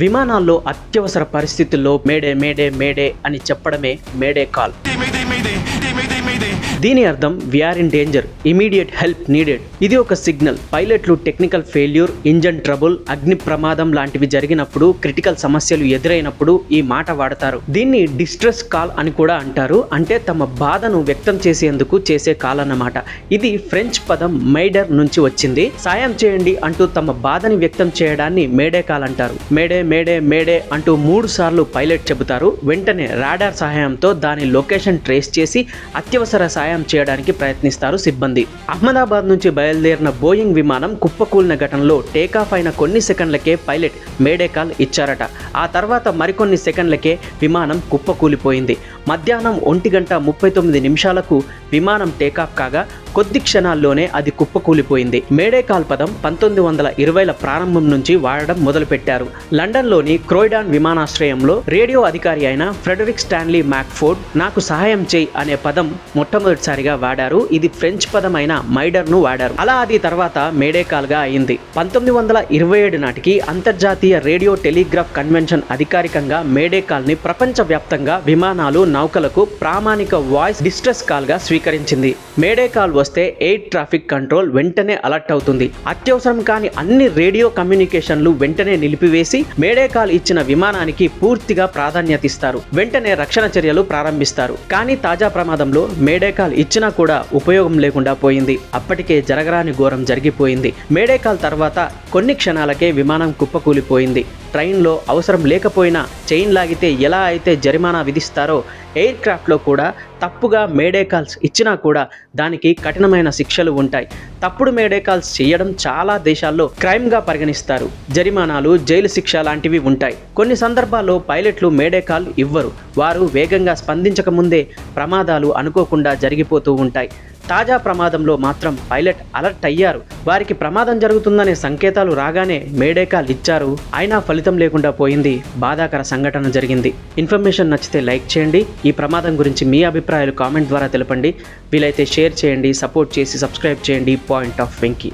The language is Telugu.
విమానాల్లో అత్యవసర పరిస్థితుల్లో మేడే మేడే మేడే అని చెప్పడమే మేడే కాల్ దీని అర్థం we're in danger immediate help needed ఇది ఒక సిగ్నల్. పైలట్లు టెక్నికల్ ఫెయిల్యూర్ ఇంజన్ ట్రబుల్ అగ్ని ప్రమాదం లాంటివి జరిగినప్పుడు క్రిటికల్ సమస్యలు ఎదురైనప్పుడు ఈ మాట వాడతారు. దీన్ని డిస్ట్రెస్ కాల్ అని కూడా అంటారు. అంటే తమ బాధను వ్యక్తం చేసేందుకు చేసే కాల్ అన్నమాట. ఇది ఫ్రెంచ్ పదం మైడర్ నుంచి వచ్చింది. సాయం చేయండి అంటూ తమ బాధని వ్యక్తం చేయడాన్ని మేడే కాల్ అంటారు. మేడే మేడే మేడే అంటూ మూడు సార్లు పైలట్ చెబుతారు. వెంటనే రాడార్ సహాయంతో దాని లొకేషన్ ట్రేస్ చేసి అత్యవసర సాయం చేయడానికి ప్రయత్నిస్తారు సిబ్బంది. అహ్మదాబాద్ నుంచి బయలుదేరిన బోయింగ్ విమానం కుప్పకూలిన ఘటనలో టేకాఫ్ అయిన కొన్ని సెకండ్లకే పైలట్ మేడే కాల్ ఇచ్చారట. ఆ తర్వాత మరికొన్ని సెకండ్లకే విమానం కుప్పకూలిపోయింది. మధ్యాహ్నం ఒంటి గంట ముప్పై తొమ్మిది నిమిషాలకు విమానం టేకాఫ్ కాగా కొద్ది క్షణాల్లోనే అది కుప్పకూలిపోయింది. మేడేకాల్ పదం పంతొమ్మిది వందల ఇరవైల ప్రారంభం నుంచి వాడడం మొదలుపెట్టారు. లండన్లోని క్రోయిడాన్ విమానాశ్రయంలో రేడియో అధికారి అయిన ఫ్రెడరిక్ స్టాన్లీ మ్యాక్ఫోర్డ్ నాకు సహాయం చేయి అనే పదం మొట్టమొదటిసారిగా వాడారు. ఇది ఫ్రెంచ్ పదం అయిన మైడర్ను వాడారు. అలా అది తర్వాత మేడే కాల్గా అయింది. పంతొమ్మిది వందల ఇరవై ఏడు నాటికి అంతర్జాతీయ రేడియో టెలిగ్రాఫ్ కన్వెన్షన్ అధికారికంగా మేడే కాల్ని ప్రపంచవ్యాప్తంగా విమానాలు నౌకలకు ప్రామాణిక వాయిస్ డిస్ట్రెస్ కాల్గా స్వీకరించింది. మేడే కాల్ వస్తే ఎయిర్ ట్రాఫిక్ కంట్రోల్ వెంటనే అలర్ట్ అవుతుంది. అత్యవసరం కాని అన్ని రేడియో కమ్యూనికేషన్లు వెంటనే నిలిపివేసి మేడే కాల్ ఇచ్చిన విమానానికి పూర్తిగా ప్రాధాన్యత ఇస్తారు. వెంటనే రక్షణ చర్యలు ప్రారంభిస్తారు. కానీ తాజా ప్రమాదంలో మేడే కాల్ ఇచ్చినా కూడా ఉపయోగం లేకుండా పోయింది. అప్పటికే జరగరాని ఘోరం జరిగిపోయింది. మేడే కాల్ తర్వాత కొన్ని క్షణాలకే విమానం కుప్పకూలిపోయింది. ట్రైన్లో అవసరం లేకపోయినా చైన్ లాగితే ఎలా అయితే జరిమానా విధిస్తారో ఎయిర్ క్రాఫ్ట్లో కూడా తప్పుగా మేడే కాల్స్ ఇచ్చినా కూడా దానికి కఠినమైన శిక్షలు ఉంటాయి. తప్పుడు మేడే కాల్స్ చేయడం చాలా దేశాల్లో క్రైమ్గా పరిగణిస్తారు. జరిమానాలు జైలు శిక్ష లాంటివి ఉంటాయి. కొన్ని సందర్భాల్లో పైలట్లు మేడే కాల్ ఇవ్వరు. వారు వేగంగా స్పందించక ముందే ప్రమాదాలు అనుకోకుండా జరిగిపోతూ ఉంటాయి. తాజా ప్రమాదంలో మాత్రం పైలట్ అలర్ట్ అయ్యారు. వారికి ప్రమాదం జరుగుతుందనే సంకేతాలు రాగానే మేడే కాల్ ఇచ్చారు. అయినా ఫలితం లేకుండా పోయింది. బాధాకర సంఘటన జరిగింది. ఇన్ఫర్మేషన్ నచ్చితే లైక్ చేయండి. ఈ ప్రమాదం గురించి మీ అభిప్రాయాలు కామెంట్ ద్వారా తెలపండి. వీలైతే షేర్ చేయండి సపోర్ట్ చేసి సబ్స్క్రైబ్ చేయండి. Point of Venky.